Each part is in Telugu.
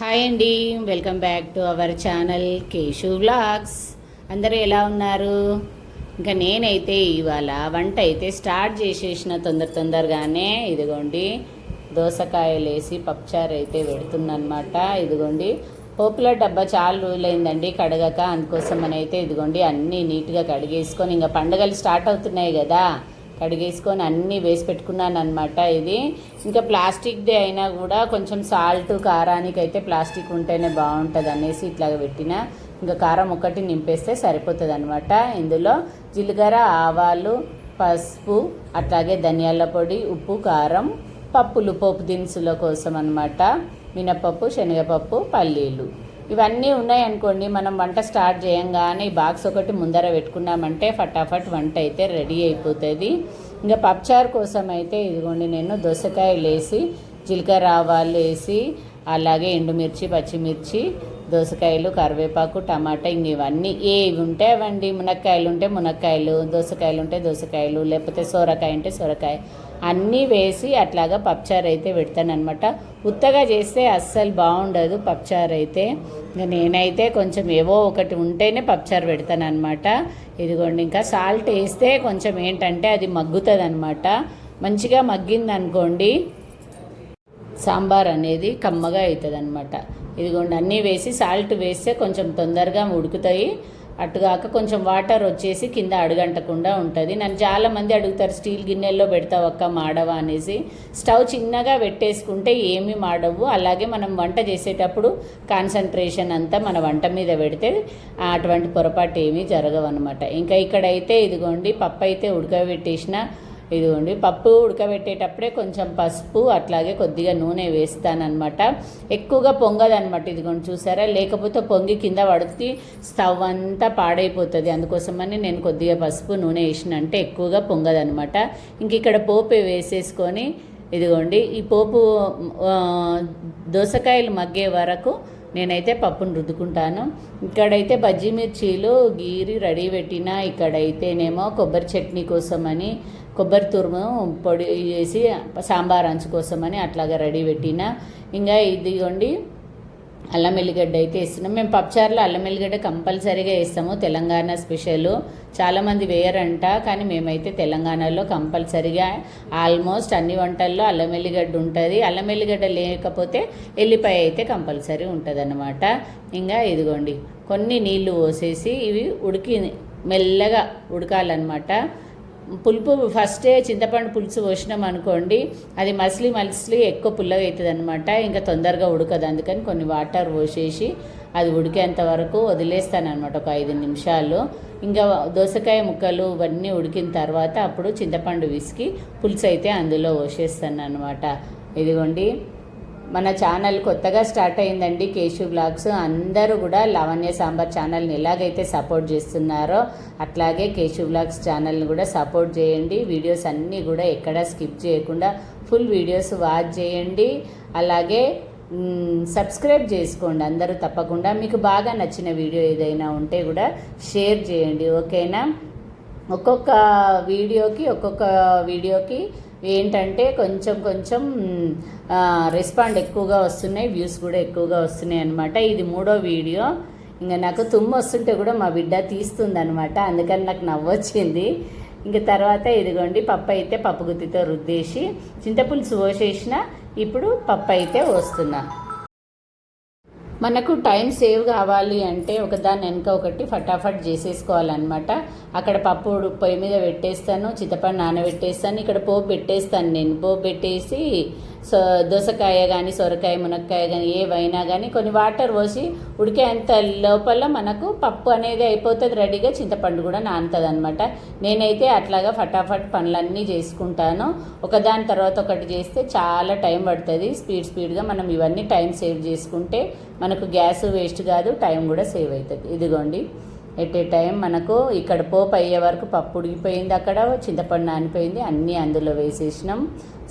హాయ్ అండి welcome back to our channel Keshu vlogs. అందరూ ఎలా ఉన్నారు? ఇంకా నేనైతే ఇవాళ వంట అయితే స్టార్ట్ చేసేసిన తొందర తొందరగానే. ఇదిగోండి దోసకాయలు వేసి పప్పుచారు అయితే పెడుతున్నమాట ఇదిగోండి పోపుల డబ్బా చాలా రోజులైందండి కడగక అందుకోసం అని అయితే ఇదిగోండి అన్నీ నీట్గా కడిగేసుకొని ఇంకా పండుగలు స్టార్ట్ అవుతున్నాయి కదా. కడిగేసుకొని అన్నీ వేసి పెట్టుకున్నాను అనమాట ఇది. ఇంకా ప్లాస్టిక్ది అయినా కూడా కొంచెం సాల్ట్ కారానికి అయితే ప్లాస్టిక్ ఉంటేనే బాగుంటుంది అనేసి ఇట్లాగ పెట్టిన. ఇంకా కారం ఒకటి నింపేస్తే సరిపోతుంది అనమాట ఇందులో జీలకర్ర ఆవాలు పసుపు అట్లాగే ధనియాల పొడి ఉప్పు కారం పప్పులు పోపు దినుసుల కోసం అనమాట మినపప్పు శనగపప్పు పల్లీలు. ఇవన్నీ ఉన్నాయనుకోండి మనం వంట స్టార్ట్ చేయంగానే ఈ బాక్స్ ఒకటి ముందర పెట్టుకున్నామంటే ఫటాఫట్ వంట అయితే రెడీ అయిపోతుంది. ఇంకా పప్పుచారు కోసం అయితే ఇదిగోండి నేను దోసకాయలు వేసి జీలకర్ర ఆవాలు వేసి అలాగే ఎండుమిర్చి పచ్చిమిర్చి దోసకాయలు కరివేపాకు టమాటా ఇంక ఇవన్నీ. ఏవి ఉంటే అవండి మునక్కాయలు ఉంటే మునక్కాయలు దోసకాయలు ఉంటే దోసకాయలు లేకపోతే సొరకాయ ఉంటే సొరకాయ. అన్నీ వేసి అట్లాగా పప్చారు అయితే పెడతానమాట ఉత్తగా చేస్తే అస్సలు బాగుండదు పప్పుచారు అయితే నేనైతే కొంచెం ఏవో ఒకటి ఉంటేనే పప్పుచారు పెడతానమాట ఇదిగోండి ఇంకా సాల్ట్ వేస్తే కొంచెం ఏంటంటే అది మగ్గుతుంది అనమాట మంచిగా మగ్గింది అనుకోండి సాంబార్ అనేది కమ్మగా అవుతుంది అనమాట ఇదిగోండి అన్నీ వేసి సాల్ట్ వేస్తే కొంచెం తొందరగా ఉడుకుతాయి. అటుగాక కొంచెం వాటర్ వచ్చేసి కింద అడుగంటకుండా ఉంటుంది. నన్ను చాలా మంది అడుగుతారు స్టీల్ గిన్నెల్లో పెడతావు అక్క మాడవా? అనేసి. స్టవ్ చిన్నగా పెట్టేసుకుంటే ఏమి మాడవు. అలాగే మనం వంట చేసేటప్పుడు కాన్సన్ట్రేషన్ అంతా మన వంట మీద పెడితే అటువంటి పొరపాటు ఏమీ జరగవు అనమాట ఇంకా ఇక్కడైతే ఇదిగోండి పప్పు అయితే ఉడకబెట్టేసిన ఇదిగోండి పప్పు ఉడకబెట్టేటప్పుడే కొంచెం పసుపు అట్లాగే కొద్దిగా నూనె వేస్తానమాట ఎక్కువగా పొంగదనమాట ఇదిగోండి చూసారా? లేకపోతే పొంగి కింద పడితే స్టవ్ అంతా పాడైపోతుంది. అందుకోసమని నేను కొద్దిగా పసుపు నూనె వేసినంటే ఎక్కువగా పొంగదనమాట ఇంక ఇక్కడ పోపు వేసేసుకొని ఇదిగోండి ఈ పోపు దోసకాయలు మగ్గే వరకు నేనైతే పప్పును రుద్దుకుంటాను. ఇక్కడైతే బజ్జీ మిర్చీలు గీరి రెడీ పెట్టిన ఇక్కడైతేనేమో కొబ్బరి చట్నీ కోసమని కొబ్బరి తురుము పొడి చేసి సాంబార్ అంచు కోసమని అట్లాగా రెడీ పెట్టిన. ఇంకా ఇదిగోండి అల్లం ఎల్లిగడ్డ అయితే ఇస్తున్నాం మేము పప్పుచారులో అల్లం ఎల్లిగడ్డ కంపల్సరీగా వేస్తాము. తెలంగాణ స్పెషల్. చాలామంది వేయరంట కానీ మేమైతే తెలంగాణలో కంపల్సరీగా ఆల్మోస్ట్ అన్ని వంటల్లో అల్లం ఎల్లిగడ్డ ఉంటుంది. అల్లం ఎల్లిగడ్డ లేకపోతే ఎల్లిపాయ అయితే కంపల్సరీ ఉంటుంది అన్నమాట ఇంకా ఇదిగోండి కొన్ని నీళ్ళు పోసేసి ఇవి ఉడికి మెల్లగా ఉడకాలన్నమాట. పులుపు ఫస్టే చింతపండు పులుసు పోసినాం అనుకోండి అది మసిలి మసిలి ఎక్కువ పుల్లగా అవుతుంది అనమాట ఇంకా తొందరగా ఉడకదు అందుకని కొన్ని వాటర్ పోసేసి అది ఉడికేంత వరకు వదిలేస్తాను అనమాట ఒక ఐదు నిమిషాలు. ఇంకా దోసకాయ ముక్కలు ఇవన్నీ ఉడికిన తర్వాత అప్పుడు చింతపండు విసికి పులుసు అయితే అందులో పోసేస్తాను అనమాట ఇదిగోండి. మన ఛానల్ కొత్తగా స్టార్ట్ అయిందండి కేశు బ్లాగ్స్ అందరూ కూడా లావణ్య సాంబార్ ఛానల్ని ఎలాగైతే సపోర్ట్ చేస్తున్నారో అట్లాగే కేశు బ్లాగ్స్ ఛానల్ని కూడా సపోర్ట్ చేయండి. వీడియోస్ అన్నీ కూడా ఎక్కడా స్కిప్ చేయకుండా ఫుల్ వీడియోస్ వాచ్ చేయండి. అలాగే సబ్స్క్రైబ్ చేసుకోండి అందరూ తప్పకుండా. మీకు బాగా నచ్చిన వీడియో ఏదైనా ఉంటే కూడా షేర్ చేయండి. ఓకేనా? ఒక్కొక్క వీడియోకి ఒక్కొక్క వీడియోకి ఏంటంటే కొంచెం కొంచెం రెస్పాండ్ ఎక్కువగా వస్తున్నాయి వ్యూస్ కూడా ఎక్కువగా వస్తున్నాయి అనమాట ఇది మూడో వీడియో. ఇంకా నాకు తుమ్ము వస్తుంటే కూడా మా బిడ్డ తీస్తుంది అనమాట అందుకని నాకు నవ్వొచ్చింది ఇంక తర్వాత ఇదిగోండి పప్పు అయితే పప్పు గుత్తితో రుద్దేసి చింతపులుసు పోసేసిన ఇప్పుడు పప్పు అయితే వస్తున్నా మనకు టైం సేవ్ కావాలి అంటే ఒకదాని వెనక ఒకటి ఫటాఫట్ చేసేసుకోవాలన్నమాట. అక్కడ పప్పు పొయ్యి మీద పెట్టేస్తాను చింతపండు నానబెట్టేస్తాను ఇక్కడ పోపు పెట్టేస్తాను నేను. పోపు పెట్టేసి సో దోసకాయ కానీ సొరకాయ మునక్కాయ కానీ ఏవైనా కానీ కొన్ని వాటర్ పోసి ఉడికేంత లోపల మనకు పప్పు అనేది అయిపోతుంది రెడీగా చింతపండు కూడా నానుతుంది అనమాట నేనైతే అట్లాగా ఫటాఫట్ పనులన్నీ చేసుకుంటాను. ఒకదాని తర్వాత ఒకటి చేస్తే చాలా టైం పడుతుంది. స్పీడ్ స్పీడ్గా మనం ఇవన్నీ టైం సేవ్ చేసుకుంటే మనకు గ్యాస్ వేస్ట్ కాదు టైం కూడా సేవ్ అవుతుంది ఇదిగోండి. ఎట్ ఏ టైం మనకు ఇక్కడ పోపు అయ్యే వరకు పప్పు ఉడికిపోయింది అక్కడ చింతపండు నానిపోయింది అన్నీ అందులో వేసేసినాం.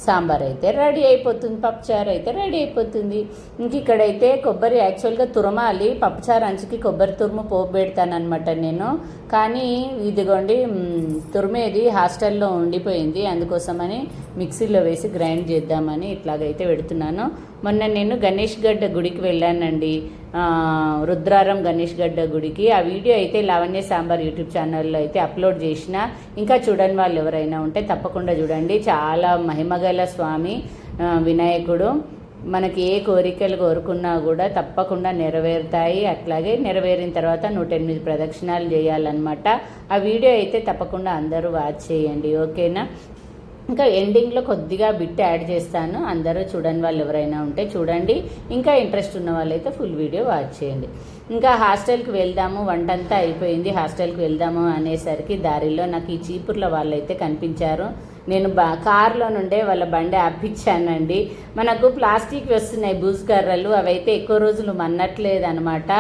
సాంబార్ అయితే రెడీ అయిపోతుంది పప్పుచారు అయితే రెడీ అయిపోతుంది. ఇంక ఇక్కడైతే కొబ్బరి యాక్చువల్గా తురమాలి పప్పుచారు అంచుకి కొబ్బరి తురుము పోపు పెడతానమాట నేను. కానీ ఇదిగోండి తురిమేది హాస్టల్లో ఉండిపోయింది అందుకోసమని మిక్సీలో వేసి గ్రైండ్ చేద్దామని ఇట్లాగైతే పెడుతున్నాను. మొన్న నేను గణేష్ గడ్డ గుడికి వెళ్ళానండి. రుద్రారం గణేష్ గడ్డ గుడికి. ఆ వీడియో అయితే లావణ్య సాంబార్ యూట్యూబ్ ఛానల్లో అయితే అప్లోడ్ చేసిన ఇంకా చూడని వాళ్ళు ఎవరైనా ఉంటే తప్పకుండా చూడండి. చాలా మహిమగల స్వామి వినాయకుడు. మనకి ఏ కోరికలు కోరుకున్నా కూడా తప్పకుండా నెరవేరుతాయి. అట్లాగే నెరవేరిన తర్వాత నూట ఎనిమిది ప్రదక్షిణాలు చేయాలన్నమాట. ఆ వీడియో అయితే తప్పకుండా అందరూ వాచ్ చేయండి. ఓకేనా? ఇంకా ఎండింగ్లో కొద్దిగా బిట్ యాడ్ చేస్తాను. అందరూ చూడని వాళ్ళు ఎవరైనా ఉంటే చూడండి. ఇంకా ఇంట్రెస్ట్ ఉన్న వాళ్ళైతే ఫుల్ వీడియో వాచ్ చేయండి. ఇంకా హాస్టల్కి వెళ్దాము వంట అంతా అయిపోయింది హాస్టల్కి వెళ్దాము అనేసరికి దారిలో నాకు ఈ చీపుర్ల వాళ్ళైతే కనిపించారు. నేను బా కారులో నుండే వాళ్ళ బండి ఆపించానండి మనకు ప్లాస్టిక్ వస్తున్నాయి బూజుకర్రలు అవైతే ఎక్కువ రోజులు మన్నట్లేదు అనమాట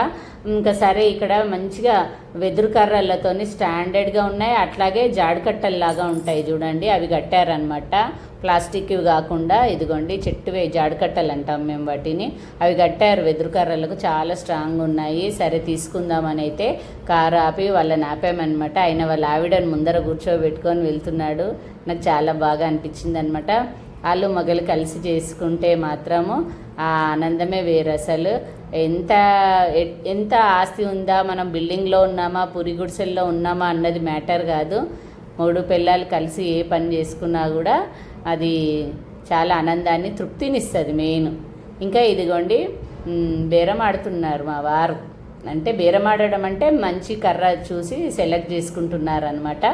ఇంకా సరే ఇక్కడ మంచిగా వెదురు కర్రలతోని స్టాండర్డ్గా ఉన్నాయి. అట్లాగే జాడకట్టల్లాగా ఉంటాయి చూడండి అవి కట్టారనమాట ప్లాస్టిక్ కాకుండా ఇదిగోండి చెట్టువే జాడకట్టలు అంటాం మేము వాటిని. అవి కట్టారు వెదురు కర్రలకు చాలా స్ట్రాంగ్ ఉన్నాయి సరే తీసుకుందామని అయితే కారు ఆపి వాళ్ళని ఆపామన్నమాట. ఆయన వాళ్ళ ఆవిడని ముందర కూర్చోబెట్టుకొని వెళ్తున్నాడు. నాకు చాలా బాగా అనిపించింది అనమాట వాళ్ళు మొగలు కలిసి చేసుకుంటే మాత్రము ఆ ఆనందమే వేరు అసలు. ఎంత ఎంత ఆస్తి ఉందా మనం బిల్డింగ్లో ఉన్నామా పురి గుడిసెల్లో ఉన్నామా అన్నది మ్యాటర్ కాదు. మూడు పిల్లలు కలిసి ఏ పని చేసుకున్నా కూడా అది చాలా ఆనందాన్ని తృప్తినిస్తుంది మెయిన్. ఇంకా ఇదిగోండి బేరం ఆడుతున్నారు మా వారు. అంటే బేరం ఆడడం అంటే మంచి కర్ర చూసి సెలెక్ట్ చేసుకుంటున్నారు అనమాట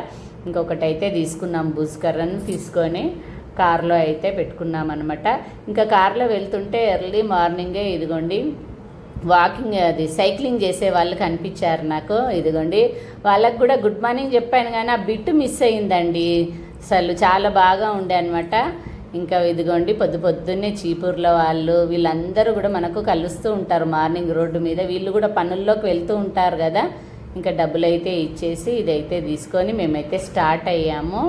ఇంకొకటి అయితే తీసుకున్నాం బుజ్ కర్రను తీసుకొని కార్లో అయితే పెట్టుకున్నాం అనమాట ఇంకా కార్లో వెళ్తుంటే ఎర్లీ మార్నింగే ఇదిగోండి వాకింగ్ అది సైక్లింగ్ చేసే వాళ్ళు కనిపించారు నాకు. ఇదిగోండి వాళ్ళకు కూడా గుడ్ మార్నింగ్ చెప్పాను కానీ ఆ బిట్ మిస్ అయిందండి. అసలు చాలా బాగా ఉండే అనమాట ఇంకా ఇదిగోండి పొద్దు పొద్దున్నే చీపూర్ల వాళ్ళు వీళ్ళందరూ కూడా మనకు కలుస్తూ ఉంటారు మార్నింగ్ రోడ్డు మీద. వీళ్ళు కూడా పనుల్లోకి వెళ్తూ ఉంటారు కదా. ఇంకా డబ్బులు అయితే ఇచ్చేసి ఇదైతే తీసుకొని మేమైతే స్టార్ట్ అయ్యాము.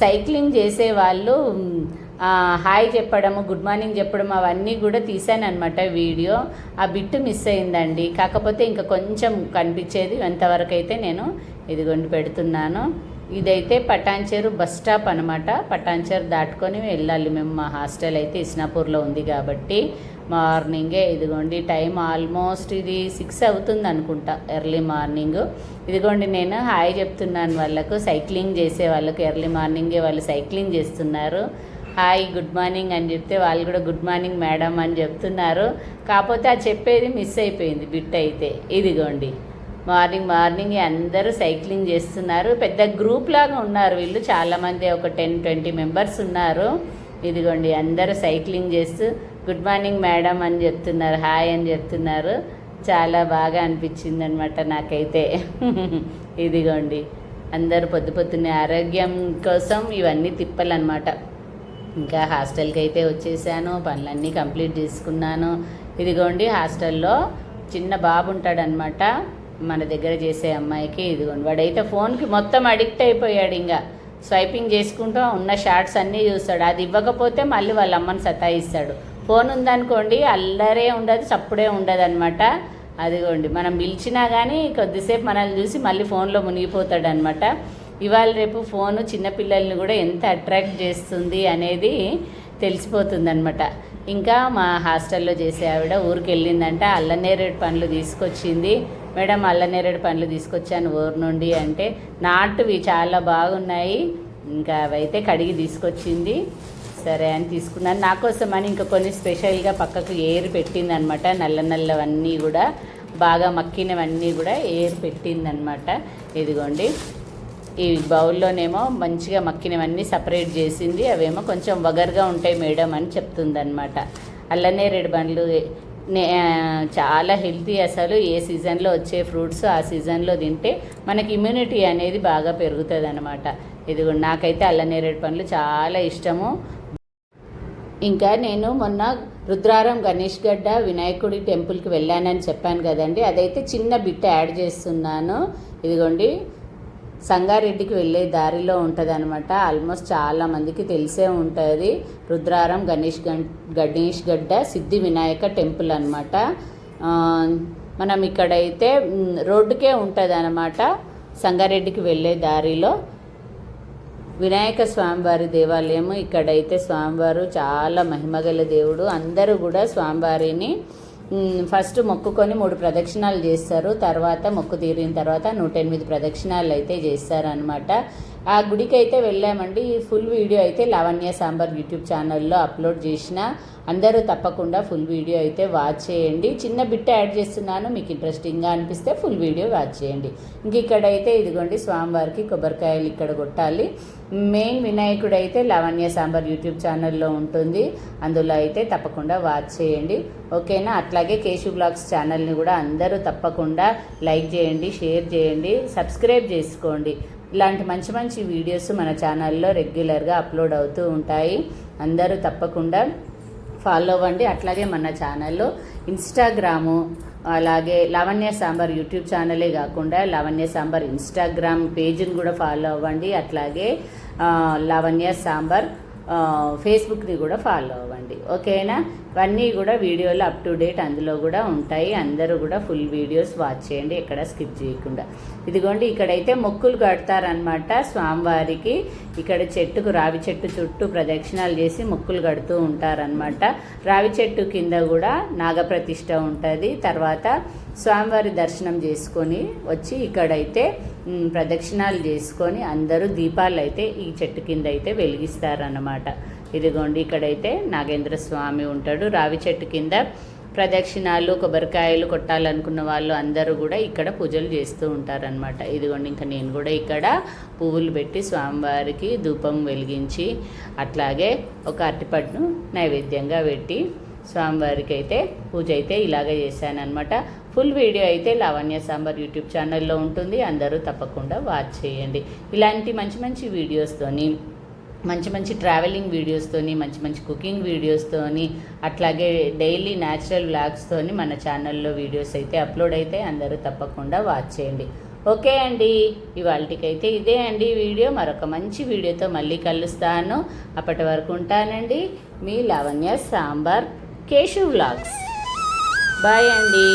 సైక్లింగ్ చేసే వాళ్ళు హాయ్ చెప్పడము గుడ్ మార్నింగ్ చెప్పడం అవన్నీ కూడా తీసాను అనమాట వీడియో. ఆ బిట్టు మిస్ అయిందండి. కాకపోతే ఇంకా కొంచెం కనిపించేది ఎంతవరకు అయితే నేను ఇదిగోండి పెడుతున్నాను. ఇదైతే పటాన్చేరు బస్ స్టాప్ అనమాట పటాన్చేరు దాటుకొని వెళ్ళాలి మేము. మా హాస్టల్ అయితే ఇస్నాపూర్లో ఉంది కాబట్టి మార్నింగే ఇదిగోండి టైం ఆల్మోస్ట్ ఇది సిక్స్ అవుతుంది అనుకుంటా ఎర్లీ మార్నింగ్. ఇదిగోండి నేను హాయ్ చెప్తున్నాను వాళ్ళకు. సైక్లింగ్ చేసే వాళ్ళకు ఎర్లీ మార్నింగే వాళ్ళు సైక్లింగ్ చేస్తున్నారు. హాయ్ గుడ్ మార్నింగ్ అని చెప్తే వాళ్ళు కూడా గుడ్ మార్నింగ్ మేడం అని చెప్తున్నారు. కాకపోతే ఆ చెప్పేది మిస్ అయిపోయింది బిట్ అయితే. ఇదిగోండి. మార్నింగ్ మార్నింగ్ అందరూ సైక్లింగ్ చేస్తున్నారు. పెద్ద గ్రూప్ లాగా ఉన్నారు వీళ్ళు. చాలామంది ఒక టెన్ ట్వంటీ మెంబర్స్ ఉన్నారు. ఇదిగోండి అందరూ సైక్లింగ్ చేస్తూ గుడ్ మార్నింగ్ మేడం అని చెప్తున్నారు హాయ్ అని చెప్తున్నారు. చాలా బాగా అనిపించింది అనమాట నాకైతే. ఇదిగోండి అందరూ పొద్దు పొద్దున్నే ఆరోగ్యం కోసం ఇవన్నీ తిప్పలన్నమాట ఇంకా హాస్టల్కి అయితే వచ్చేసాను పనులన్నీ కంప్లీట్ చేసుకున్నాను. ఇదిగోండి హాస్టల్లో చిన్న బాబు ఉంటాడనమాట. మన దగ్గర చేసే అమ్మాయికి ఇదిగోండి. వాడైతే ఫోన్కి మొత్తం అడిక్ట్ అయిపోయాడు ఇంకా. స్వైపింగ్ చేసుకుంటూ ఉన్న షార్ట్స్ అన్నీ చూస్తాడు. అది ఇవ్వకపోతే మళ్ళీ వాళ్ళ అమ్మని సతాయిస్తాడు. ఫోన్ ఉందనుకోండి అల్లరే ఉండదు చప్పుడే ఉండదు అనమాట అదిగోండి మనం పిలిచినా కానీ కొద్దిసేపు మనల్ని చూసి మళ్ళీ ఫోన్లో మునిగిపోతాడు అనమాట ఇవాళ రేపు ఫోను చిన్నపిల్లల్ని కూడా ఎంత అట్రాక్ట్ చేస్తుంది అనేది తెలిసిపోతుందనమాట ఇంకా మా హాస్టల్లో చేసే ఆవిడ ఊరికి వెళ్ళిందంట అల్లనేరేడు పనులు తీసుకొచ్చింది. మేడం అల్లనేరేడు పండ్లు తీసుకొచ్చాను ఊరు నుండి అంటే నాటువి చాలా బాగున్నాయి. ఇంకా అవైతే కడిగి తీసుకొచ్చింది. సరే అని తీసుకున్నాను. నా కోసం అని ఇంకా కొన్ని స్పెషల్గా పక్కకు ఏరు పెట్టింది అనమాట నల్ల నల్లవన్నీ కూడా బాగా మక్కినవన్నీ కూడా ఏరు పెట్టిందనమాట. ఇదిగోండి. ఈ బౌల్లోనేమో మంచిగా మక్కినవన్నీ సపరేట్ చేసింది. అవేమో కొంచెం వగరుగా ఉంటాయి మేడం అని చెప్తుందనమాట. అల్లనేరేడు బండ్లు చాలా హెల్తీ అసలు ఏ సీజన్లో వచ్చే ఫ్రూట్స్ ఆ సీజన్లో తింటే మనకి ఇమ్యూనిటీ అనేది బాగా పెరుగుతుంది అనమాట ఇదిగో నాకైతే అల్లనేరేడు పండ్లు చాలా ఇష్టము. ఇంకా నేను మొన్న రుద్రారం గణేష్ గడ్డ వినాయకుడి టెంపుల్కి వెళ్ళానని చెప్పాను కదండి. అదైతే చిన్న బిట్ యాడ్ చేస్తున్నాను. ఇదిగోండి. సంగారెడ్డికి వెళ్ళే దారిలో ఉంటుంది అనమాట ఆల్మోస్ట్ చాలామందికి తెలిసే ఉంటుంది. రుద్రారం గణేష్ గం గణేష్ గడ్డ సిద్ధి వినాయక టెంపుల్ అనమాట మనం ఇక్కడైతే రోడ్డుకే ఉంటుంది అనమాట సంగారెడ్డికి వెళ్ళే దారిలో. వినాయక స్వామివారి దేవాలయము ఇక్కడైతే స్వామివారు చాలా మహిమగల దేవుడు. అందరూ కూడా స్వామివారిని ఫస్ట్ మొక్కుకొని మూడు ప్రదక్షిణాలు చేస్తారు. తర్వాత మొక్కు తీరిన తర్వాత నూట ఎనిమిది ప్రదక్షిణాలు అయితే చేస్తారనమాట ఆ గుడికి అయితే వెళ్ళామండి. ఈ ఫుల్ వీడియో అయితే లావణ్య సాంబార్ యూట్యూబ్ ఛానల్లో అప్లోడ్ చేసిన. అందరూ తప్పకుండా ఫుల్ వీడియో అయితే వాచ్ చేయండి. చిన్న బిట్ యాడ్ చేస్తున్నాను. మీకు ఇంట్రెస్టింగ్గా అనిపిస్తే ఫుల్ వీడియో వాచ్ చేయండి. ఇంక ఇక్కడైతే ఇదిగోండి స్వామివారికి కొబ్బరికాయలు ఇక్కడ కొట్టాలి. మెయిన్ వినాయకుడు అయితే లావణ్య సాంబార్ యూట్యూబ్ ఛానల్లో ఉంటుంది. అందులో అయితే తప్పకుండా వాచ్ చేయండి. ఓకేనా? అట్లాగే కేశు బ్లాగ్స్ ఛానల్ని కూడా అందరూ తప్పకుండా లైక్ చేయండి షేర్ చేయండి సబ్స్క్రైబ్ చేసుకోండి. ఇలాంటి మంచి మంచి వీడియోస్ మన ఛానల్లో రెగ్యులర్గా అప్లోడ్ అవుతూ ఉంటాయి. అందరూ తప్పకుండా ఫాలో అవ్వండి. అట్లాగే మన ఛానల్లో ఇన్స్టాగ్రాము అలాగే లావణ్య సాంబార్ యూట్యూబ్ ఛానలే కాకుండా లావణ్య సాంబార్ ఇన్స్టాగ్రామ్ పేజ్ని కూడా ఫాలో అవ్వండి. అట్లాగే లావణ్య సాంబార్ ఫేస్బుక్ని కూడా ఫాలో అవ్వండి. ఓకేనా? ఇవన్నీ కూడా వీడియోలు అప్ టు డేట్ అందులో కూడా ఉంటాయి. అందరూ కూడా ఫుల్ వీడియోస్ వాచ్ చేయండి ఎక్కడ స్కిప్ చేయకుండా. ఇదిగోండి ఇక్కడైతే మొక్కులు కడతారనమాట స్వామివారికి ఇక్కడ చెట్టుకు రావి చెట్టు చుట్టూ ప్రదక్షిణాలు చేసి మొక్కులు కడుతూ ఉంటారనమాట రావి చెట్టు కింద కూడా నాగప్రతిష్ట ఉంటుంది. తర్వాత స్వామివారి దర్శనం చేసుకొని వచ్చి ఇక్కడైతే ప్రదక్షిణాలు చేసుకొని అందరూ దీపాలు అయితే ఈ చెట్టు కింద అయితే వెలిగిస్తారన్నమాట. ఇదిగోండి ఇక్కడైతే నాగేంద్ర స్వామి ఉంటాడు. రావి చెట్టు కింద ప్రదక్షిణాలు కొబ్బరికాయలు కొట్టాలనుకున్న వాళ్ళు అందరూ కూడా ఇక్కడ పూజలు చేస్తూ ఉంటారనమాట ఇదిగోండి ఇంకా నేను కూడా ఇక్కడ పువ్వులు పెట్టి స్వామివారికి ధూపం వెలిగించి అట్లాగే ఒక అరటిపట్టును నైవేద్యంగా పెట్టి స్వామివారికి అయితే పూజ అయితే ఇలాగే చేశానమాట ఫుల్ వీడియో అయితే లావణ్య సాంబార్ యూట్యూబ్ ఛానల్లో ఉంటుంది. అందరూ తప్పకుండా వాచ్ చేయండి. ఇలాంటి మంచి మంచి వీడియోస్తోని మంచి మంచి ట్రావెలింగ్ వీడియోస్తోని మంచి మంచి కుకింగ్ వీడియోస్తోని అట్లాగే డైలీ న్యాచురల్ వ్లాగ్స్తోని మన ఛానల్లో వీడియోస్ అయితే అప్లోడ్ అయితే అందరూ తప్పకుండా వాచ్ చేయండి. ఓకే అండి. ఇవాళకైతే ఇదే అండి వీడియో. మరొక మంచి వీడియోతో మళ్ళీ కలుస్తాను. అప్పటి వరకు ఉంటానండి. మీ లావణ్య సాంబార్ కేశవ్ వ్లాగ్స్ బాయ్ అండి.